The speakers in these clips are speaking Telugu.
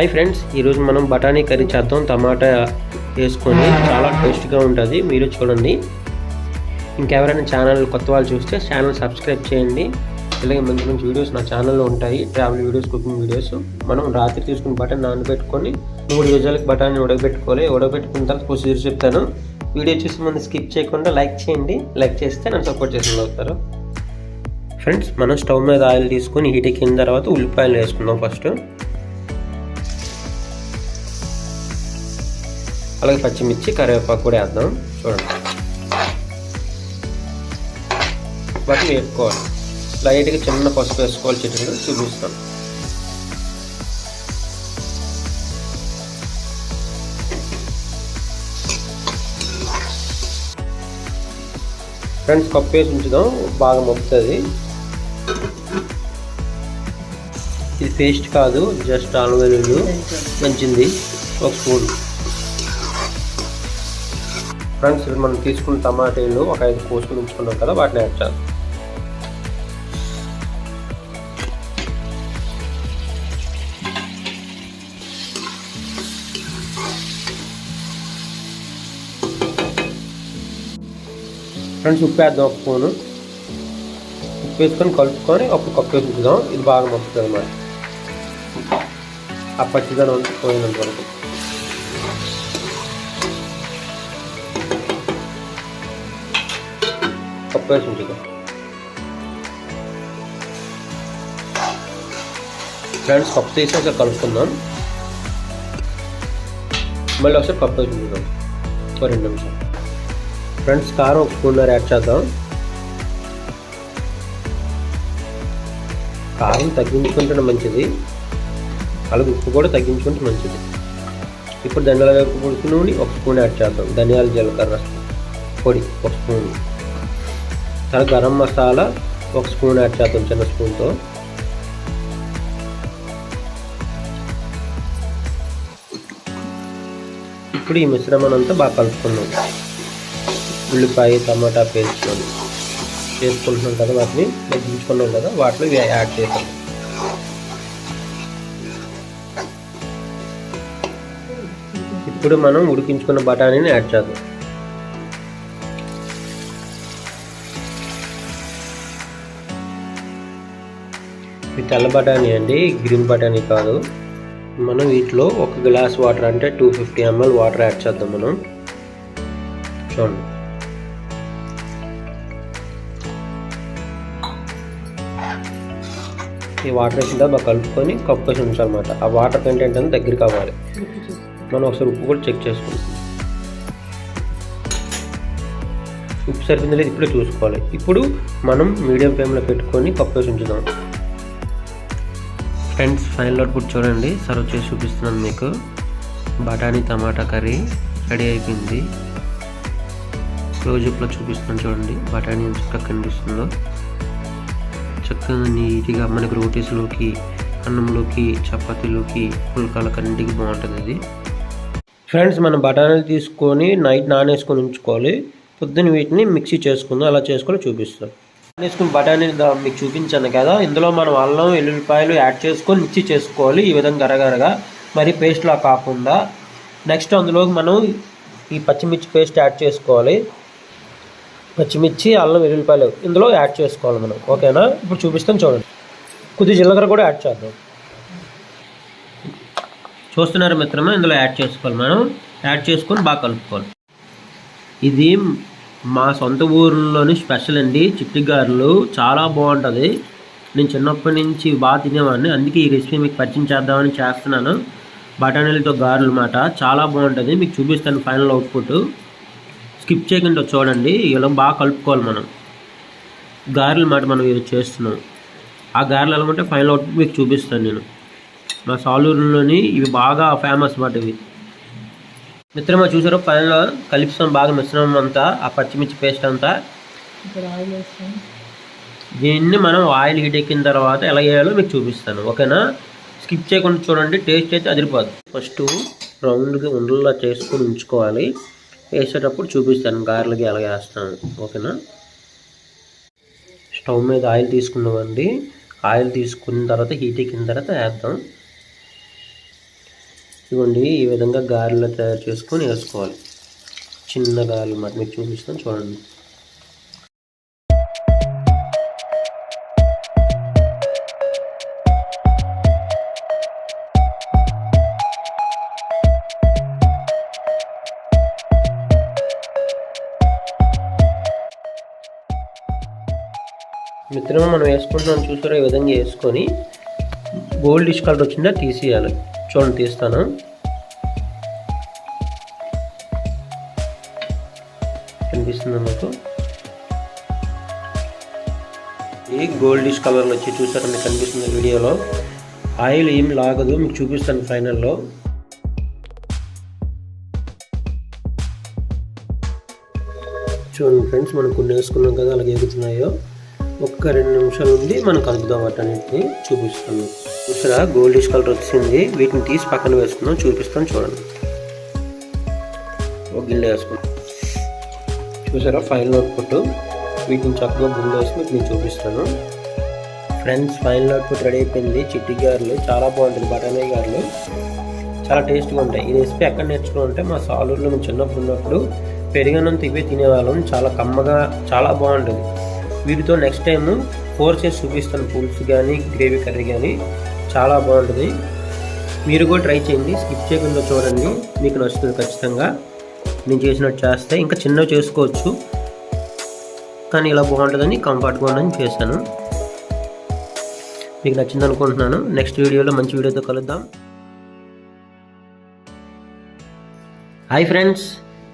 హాయ్ ఫ్రెండ్స్ ఈరోజు మనం బఠానీ కర్రీ చేద్దాం. టమాటా వేసుకొని చాలా టేస్ట్గా ఉంటుంది. మీరు చూడండి. ఇంకెవరైనా ఛానల్ కొత్త వాళ్ళు చూస్తే ఛానల్ సబ్స్క్రైబ్ చేయండి. ఇలాగే మంచి మంచి వీడియోస్ నా ఛానల్లో ఉంటాయి. Travel videos cooking videos. మనం రాత్రి తీసుకుని బఠానీ నానబెట్టుకొని మూడు రోజులకు బఠానీ ఉడకబెట్టుకోవాలి. ఉడకబెట్టుకున్న తర్వాత ప్రొసీజర్ చెప్తాను. వీడియో చూసి ముందు స్కిప్ చేయకుండా లైక్ చేయండి. లైక్ చేస్తే నన్ను సపోర్ట్ చేసిన అవుతారు. ఫ్రెండ్స్ మనం స్టవ్ మీద ఆయిల్ తీసుకొని హీట్ ఎక్కిన తర్వాత ఉల్లిపాయలు వేసుకుందాం ఫస్ట్. అలాగే పచ్చిమిర్చి కరివేపాకు కూడా వేద్దాం. చూడండి. వాటిని వేపుకోవాలి. లైట్గా చిన్న పసుపు వేసుకోవాలి చెట్టు చూపిస్తాను. ఫ్రెండ్స్ కప్పు వేసి ఉంచుదాం. బాగా మొక్కుతుంది ఇది పేస్ట్ కాదు జస్ట్ ఆలుగడ్డలు మంచింది ఒక స్పూన్. ఫ్రెండ్స్ ఇప్పుడు మనం తీసుకున్న టమాటాలు ఒక ఐదు కోసుకుని ఉంచుకున్నాం కదా వాటిని యాడ్ చేద్దాం. ఫ్రెండ్స్ ఉప్పు వేద్దాం ఒక స్పూను. ఉప్పు వేసుకొని కలుపుకొని అప్పుడు కప్పు వేసి ఉంచుదాం ఇది బాగా మొక్కుతుంది అన్నమాట. ఆ పచ్చిదనం పోయినంత వరకు కప్పు వేసి ఫ్రెండ్స్ కప్పు తీసి ఒకసారి కలుపుకుందాం. మళ్ళీ ఒకసారి కప్పు వేసి ఒక రెండు నిమిషాలు. ఫ్రెండ్స్ కారం ఒక స్పూన్నర యాడ్ చేద్దాం. కారం తగ్గించుకుంటే మంచిది. అలాగే ఉప్పు కూడా తగ్గించుకుంటే మంచిది. ఇప్పుడు ధనియాల వేపు పొడి ఒక స్పూన్ యాడ్ చేద్దాం. ధనియాల జీలకర్ర పొడి ఒక స్పూన్. తర్వాత గరం మసాలా ఒక స్పూన్ యాడ్ చేద్దాం చిన్న స్పూన్తో. ఇప్పుడు ఈ మిశ్రమం అంతా బాగా కలుపుకుందాం. ఉల్లిపాయ టమాటా పేస్ట్ చేసుకుంటున్నాం కదా వాటిని. తగ్గించుకున్నాం కదా వాటిలో యాడ్ చేసాం ఇప్పుడు మనం ఉడికించుకున్న బఠానీని యాడ్ చేద్దాం. ఇది తెల్ల బఠానీ అండి గ్రీన్ బఠానీ కాదు. మనం వీటిలో ఒక గ్లాస్ వాటర్ అంటే two fifty ML water add చేద్దాం మనం. చూడండి. ఈ వాటర్ వేసిన తర్వాత కలుపుకొని కప్పు వేసి ఉంచాలన్నమాట. ఆ వాటర్ కంటెంట్ అనేది దగ్గరికి అవ్వాలి. మనం ఒకసారి ఉప్పు కూడా చెక్ చేసుకుంటాం ఉప్పు సరిపోయింది లేదు ఇప్పుడే చూసుకోవాలి. ఇప్పుడు మనం మీడియం ఫ్లేమ్లో పెట్టుకొని కప్పు వేసి ఉంచుదాం. ఫ్రెండ్స్ ఫైనల్ అవుట్పుట్ చూడండి. సర్వ్ చేసి చూపిస్తున్నాను మీకు. బఠానీ టమాటా కర్రీ రెడీ అయిపోయింది. క్లోజప్లో చూపిస్తున్నాను చూడండి. బఠానీ చక్కగా కనిపిస్తుందో. చక్కగా నీట్గా మనకి రోటీస్లోకి అన్నంలోకి చపాతీలోకి పుల్కాలకన్నింటికి బాగుంటుంది ఇది. ఫ్రెండ్స్ మనం బఠానీలు తీసుకొని నైట్ నానేసుకొని ఉంచుకోవాలి. పొద్దున్న వీటిని మిక్సీ చేసుకుందాం. అలా చేసుకొని చూపిస్తాం. వేసుకుని బఠానీ మీకు చూపించాను కదా. ఇందులో మనం అల్లం వెల్లుల్లిపాయలు యాడ్ చేసుకొని మిక్సీ చేసుకోవాలి ఈ విధంగా గరగరగా మరి పేస్ట్లా కాకుండా. నెక్స్ట్ అందులో మనం ఈ పచ్చిమిర్చి పేస్ట్ యాడ్ చేసుకోవాలి. పచ్చిమిర్చి అల్లం వెల్లుల్లిపాయలు ఇందులో యాడ్ చేసుకోవాలి మనం. ఓకేనా? ఇప్పుడు చూపిస్తాం చూడండి. కొద్ది జీలకర్ర కూడా యాడ్ చేద్దాం. చూస్తున్నారు మిత్రమా? ఇందులో యాడ్ చేసుకోవాలి మనం. యాడ్ చేసుకొని బాగా కలుపుకోవాలి. ఇది మా సొంత ఊర్లోని స్పెషల్ అండి చిట్టి గారెలు. చాలా బాగుంటుంది. నేను చిన్నప్పటి నుంచి బాగా తినేవాడిని. అందుకే ఈ రెసిపీ మీకు పరిచయం చేద్దామని చేస్తున్నాను. బఠానీలతో గారెలు మాట చాలా బాగుంటుంది. మీకు చూపిస్తాను ఫైనల్ అవుట్పుట్. స్కిప్ చేయకుండా చూడండి. ఇలా బాగా కలుపుకోవాలి మనం. గారెలు మాట మనం ఇది చేస్తున్నాం. ఆ గారెలు ఎలా ఉంటే ఫైనల్ అవుట్పుట్ మీకు చూపిస్తాను నేను. మా సాలూరులోని ఇవి బాగా ఫేమస్ మాట ఇవి. మిత్రమా చూసారో? పైన కలిపిస్తాం బాగా మిశ్రమం అంతా ఆ పచ్చిమిర్చి పేస్ట్ అంతా. దీన్ని మనం ఆయిల్ హీట్ ఎక్కిన తర్వాత ఎలా చేయాలో మీకు చూపిస్తాను ఓకేనా? స్కిప్ చేయకుండా చూడండి టేస్ట్ అయితే అదిరిపోదు ఫస్ట్ రౌండ్గా ఉండల్లా చేసుకొని ఉంచుకోవాలి. వేసేటప్పుడు చూపిస్తాను గారెలకి ఎలా వేస్తాను ఓకేనా? స్టవ్ మీద ఆయిల్ తీసుకున్నామండి ఆయిల్ తీసుకున్న తర్వాత హీట్ ఎక్కిన తర్వాత వేద్దాం. ఇదిగోండి ఈ విధంగా గారెలు తయారు చేసుకొని వేసుకోవాలి. చిన్న గారెలు మాట మీకు చూపిస్తాను చూడండి. మిత్రమా మనం వేసుకుంటున్నాం చూసారా ఈ విధంగా వేసుకొని గోల్డిష్ కలర్ వచ్చిందా తీసేయాలి. చూడండి తీస్తాను. కనిపిస్తుంది మీకు? ఈ గోల్డిష్ కలర్లో వచ్చి చూసారా మీకు కనిపిస్తుంది వీడియోలో. ఆయిల్ ఏం లాగదు మీకు చూపిస్తాను ఫైనల్లో. చూడండి ఫ్రెండ్స్ మనం కొన్ని వేసుకున్నాం కదా అలాగే ఎగుతున్నాయో. ఒక్క రెండు నిమిషాలు ఉండి మనం కలుపుదాం వాటన్నిటిని చూపిస్తాను. చూసారా? గోల్డిష్ కలర్ వచ్చింది వీటిని తీసి పక్కన వేసుకుందాం చూపిస్తాను చూడండి. ఒక గిన్నె వేసుకుందాం. చూసారా? ఫైనల్ అవుట్పుట్ వీటిని చక్కగా గుండె వేసి మీకు నేను చూపిస్తాను. ఫ్రెండ్స్ ఫైనల్ అవుట్పుట్ రెడీ అయిపోయింది. చిట్టి గారెలు. చాలా బాగుంటుంది. బఠానీ గారెలు. చాలా టేస్ట్గా ఉంటాయి. ఈ రెసిపీ ఎక్కడ నేర్చుకుంటే మా సాలూరులో మేము చిన్నప్పుడు ఉన్నప్పుడు పెరిగన్నంత ఇవే తినేవాళ్ళం. చాలా కమ్మగా చాలా బాగుంటుంది. వీటితో నెక్స్ట్ టైం ఫోర్ చేసి చూపిస్తాను. పులుసు కానీ గ్రేవీ కర్రీ కానీ చాలా బాగుంటుంది. మీరు కూడా ట్రై చేయండి. స్కిప్ చేయకుండా చూడండి. మీకు నచ్చుతుంది ఖచ్చితంగా. నేను చేసినట్టు చేస్తే ఇంకా చిన్నవి చేసుకోవచ్చు. కానీ ఇలా బాగుంటుందని కంఫర్ట్గా ఉండని చేశాను. మీకు నచ్చింది అనుకుంటున్నాను. నెక్స్ట్ వీడియోలో మంచి వీడియోతో కలుద్దాం. హాయ్ ఫ్రెండ్స్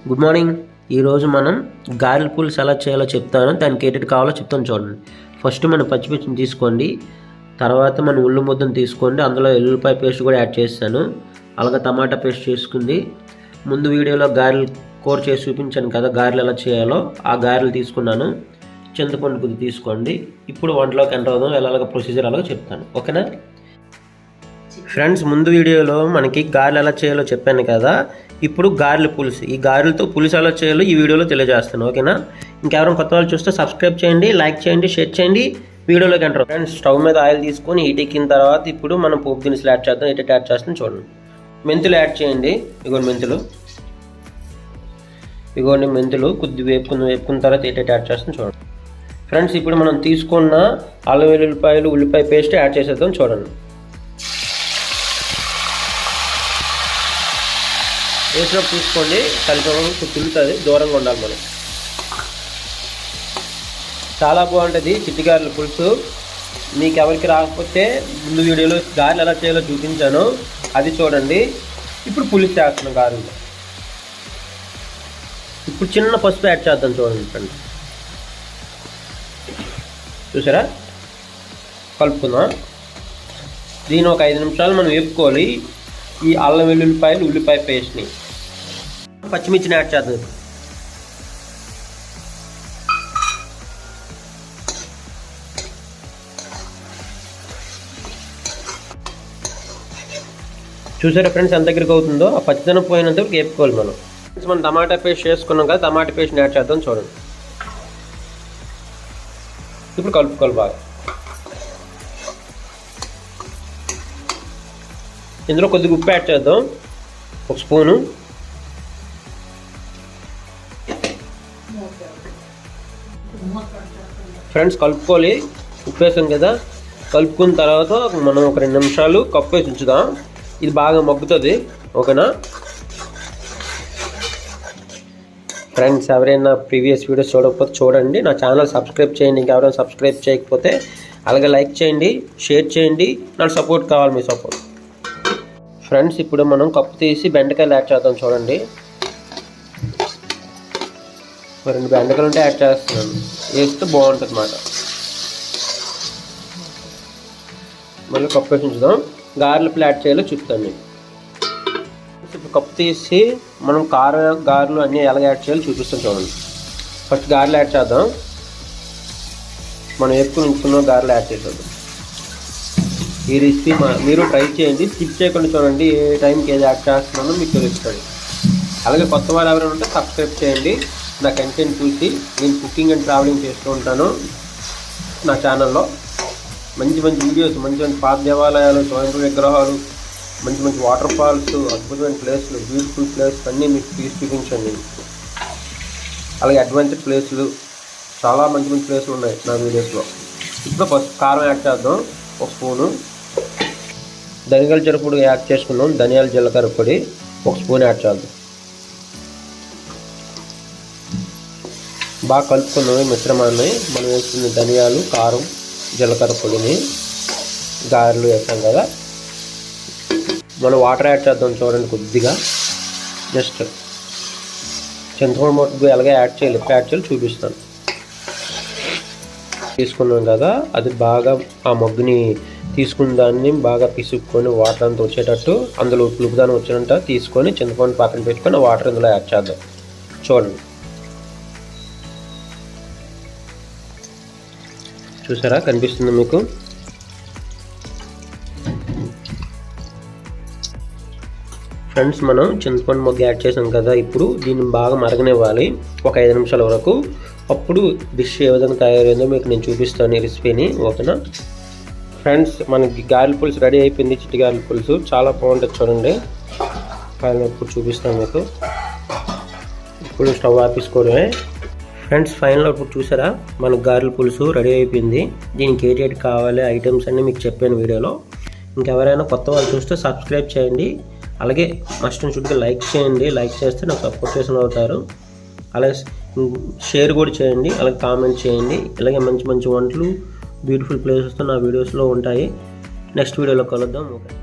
గుడ్ మార్నింగ్ ఈరోజు మనం గారెల పూలు ఎలా చేయాలో చెప్తాను. దానికి ఏటెట్ కావాలో చెప్తాను చూడండి. ఫస్ట్ మనం పచ్చిమిర్చిని తీసుకోండి. తర్వాత మనం ఉల్లి ముద్దను తీసుకోండి. అందులో ఎల్లుల్లిపాయ పేస్ట్ కూడా యాడ్ చేస్తాను. అలాగే టమాటా పేస్ట్ చేసుకుంది. ముందు వీడియోలో గారెలు కోర్ చేసి చూపించాను కదా గారెలు ఎలా చేయాలో. ఆ గారెలు తీసుకున్నాను. చింతపండు కొద్ది తీసుకోండి. ఇప్పుడు వంటలోకి ఎంటర్ అవుదాం. ఎలాగ ప్రొసీజర్ అలాగో చెప్తాను. ఓకేనా? ఫ్రెండ్స్ ముందు వీడియోలో మనకి గారెలు ఎలా చేయాలో చెప్పాను కదా. ఇప్పుడు గారెలు పులుసు. ఈ గారెలతో పులుసు ఎలా చేయాలో ఈ వీడియోలో తెలియజేస్తాను. ఓకేనా? ఇంకెవరైనా కొత్త వాళ్ళు చూస్తే సబ్స్క్రైబ్ చేయండి లైక్ చేయండి షేర్ చేయండి. వీడియోలోకి ఎంటర్ ఫ్రెండ్స్ స్టవ్ మీద ఆయిల్ తీసుకొని హీట్ ఎక్కిన తర్వాత ఇప్పుడు మనం పోపు దినుసులు యాడ్ చేద్దాం ఎటు యాడ్ చేస్తాం చూడండి. మెంతులు యాడ్ చేయండి. ఇగోండి మెంతులు. ఇగోండి మెంతులు కొద్ది వేపుకున్న వేపుకున్న తర్వాత ఎటు యాడ్ చేస్తాం చూడండి. ఫ్రెండ్స్ ఇప్పుడు మనం తీసుకున్న అల్లం వెల్లుల్లిపాయలు ఉల్లిపాయ పేస్ట్ యాడ్ చేసేద్దాం చూడండి. వేసినప్పుడు చూసుకోండి కలిపి తిరుగుతుంది దూరంగా ఉండాలి మనం. చాలా బాగుంటుంది. చిట్టిగారెల పులుసు. మీకు ఎవరికి రాకపోతే ముందు వీడియోలో గారెలు ఎలా చేయాలో చూపించాను. అది చూడండి. ఇప్పుడు పులుసు చేస్తున్నాం గారెలు. ఇప్పుడు చిన్న పసుపు యాడ్ చేద్దాం చూడండి ఫ్రెండ్స్. చూసారా? కలుపుకుందాం. దీని ఒక ఐదు నిమిషాలు మనం వేపుకోవాలి. ఈ అల్లం వెల్లుల్లిపాయలు ఉల్లిపాయ పేస్ట్ని. పచ్చిమిర్చిని యాడ్ చేద్దాం చూసారా ఫ్రెండ్స్ ఎంత దగ్గరికి అవుతుందో? ఆ పచ్చిదనం పోయినంత వరకు వేపుకోవాలి మనం. ఫ్రెండ్స్ మనం టమాటా పేస్ట్ చేసుకున్నాం కదా టమాటా పేస్ట్ని యాడ్ చేద్దాం చూడండి. ఇప్పుడు కలుపుకోవాలి బాగా. ఇందులో కొద్దిగా ఉప్పు యాడ్ చేద్దాం. ఒక స్పూను. ఫ్రెండ్స్ కలుపుకోవాలి. ఉప్పు వేసాం కదా. కలుపుకున్న తర్వాత మనం ఒక రెండు నిమిషాలు కప్పు వేసి ఉంచుదాం. ఇది బాగా మగ్గుతుంది ఓకేనా? ఫ్రెండ్స్ ఎవరైనా ప్రీవియస్ వీడియోస్ చూడకపోతే చూడండి. నా ఛానల్ సబ్స్క్రైబ్ చేయండి. ఇంకెవరైనా సబ్స్క్రైబ్ చేయకపోతే అలాగే లైక్ చేయండి షేర్ చేయండి. నాకు సపోర్ట్ కావాలి మీ సపోర్ట్. ఫ్రెండ్స్ ఇప్పుడు మనం కప్పు తీసి బెండకాయలు యాడ్ చేద్దాం చూడండి. రెండు బెండకాయలు ఉంటే యాడ్ చేస్తున్నాను. వేస్తే బాగుంటుంది అన్నమాట మళ్ళీ కప్పు వేసి ఉంచుదాం. గారెలు ప్లాట్ చేయాలో చెప్తాను మీకు ఇప్పుడు కప్పు తీసి మనం కార గారెలు అన్నీ ఎలా యాడ్ చేయాలో చూపిస్తాం చూడండి. ఫస్ట్ గారెలు యాడ్ చేద్దాం. మనం వేసుకుని ఉంచుకున్న గారెలు యాడ్ చేసేద్దాం. ఈ రెసిపీ మీరు ట్రై చేయండి. స్కిప్ చేయకుండా చూడండి ఏ టైంకి ఏది యాడ్ చేస్తున్నానో మీకు తెలుస్తుంది. అలాగే కొత్త వారు ఎవరైనా ఉంటే సబ్స్క్రైబ్ చేయండి. నా కంటెంట్ చూసి నేను కుకింగ్ అండ్ ట్రావెలింగ్ చేస్తూ ఉంటాను నా ఛానల్లో మంచి మంచి వీడియోస్ మంచి మంచి పాత దేవాలయాలు స్వయంభూ విగ్రహాలు మంచి మంచి వాటర్ ఫాల్స్ అద్భుతమైన ప్లేస్లు బ్యూటిఫుల్ ప్లేస్ అన్నీ మీకు తీసి చూపించండి అలాగే అడ్వెంచర్ ప్లేస్లు చాలా మంచి మంచి ప్లేస్లు ఉన్నాయి నా వీడియోస్లో. ఇప్పుడు ఫస్ట్ కారం యాడ్ చేద్దాం ఒక స్పూను. ధనియాల జరుపుడు యాడ్ చేసుకున్నాం ధనియాల జీలకర్ర పొడి ఒక స్పూన్ యాడ్ చేద్దాం. బాగా కలుపుకున్నాం మిశ్రమాన్ని మనం వేసుకున్న ధనియాలు కారం జీలకర్ర పొడిని గారెలు వేస్తాం కదా. మనం వాటర్ యాడ్ చేద్దాం చూడండి కొద్దిగా. జస్ట్ చింతపండు మొగ్గు ఎలాగే యాడ్ చేయాలి ఎప్పుడు యాడ్ చేయాలి చూపిస్తాను. తీసుకున్నాం కదా అది బాగా ఆ మొగ్గుని తీసుకున్న దాన్ని బాగా పిసుక్కొని వాటర్ అంతా వచ్చేటట్టు అందులో పులుపుదానం వచ్చినట్టు తీసుకొని చింతపండు పక్కన పెట్టుకొని వాటర్ ఇందులో యాడ్ చేద్దాం. చూడండి. చూసారా? కనిపిస్తుంది మీకు? ఫ్రెండ్స్ మనం చింతపండు మొగ్గ యాడ్ చేసాం కదా ఇప్పుడు దీన్ని బాగా మరగనివ్వాలి ఒక ఐదు నిమిషాల వరకు. అప్పుడు డిష్ ఏ విధంగా తయారైందో మీకు నేను చూపిస్తాను ఈ రెసిపీని ఓకేనా? ఫ్రెండ్స్ మనకి గారెల పులుసు రెడీ అయిపోయింది చిట్టి గారెల పులుసు. చాలా బాగుంటుంది చూడండి. పైన ఇప్పుడు చూపిస్తాను మీకు. ఇప్పుడు స్టవ్ ఆపేసుకోవడమే. ఫ్రెండ్స్ ఫైనల్ ఇప్పుడు చూసారా? మన గారెల పులుసు రెడీ అయిపోయింది. దీనికి ఏటేటి కావాలి ఐటమ్స్ అన్నీ మీకు చెప్పాను వీడియోలో. ఇంకెవరైనా కొత్త వాళ్ళు చూస్తే సబ్స్క్రైబ్ చేయండి. అలాగే మస్ట్ అండ్ షుడ్గా లైక్ చేయండి. లైక్ చేస్తే నాకు సపోర్ట్ చేసిన అవుతారు. అలాగే షేర్ కూడా చేయండి. అలాగే కామెంట్ చేయండి. ఇలాగే మంచి మంచి వంటలు బ్యూటిఫుల్ ప్లేసెస్తో నా వీడియోస్లో ఉంటాయి. నెక్స్ట్ వీడియోలో కలుద్దాం. ఓకే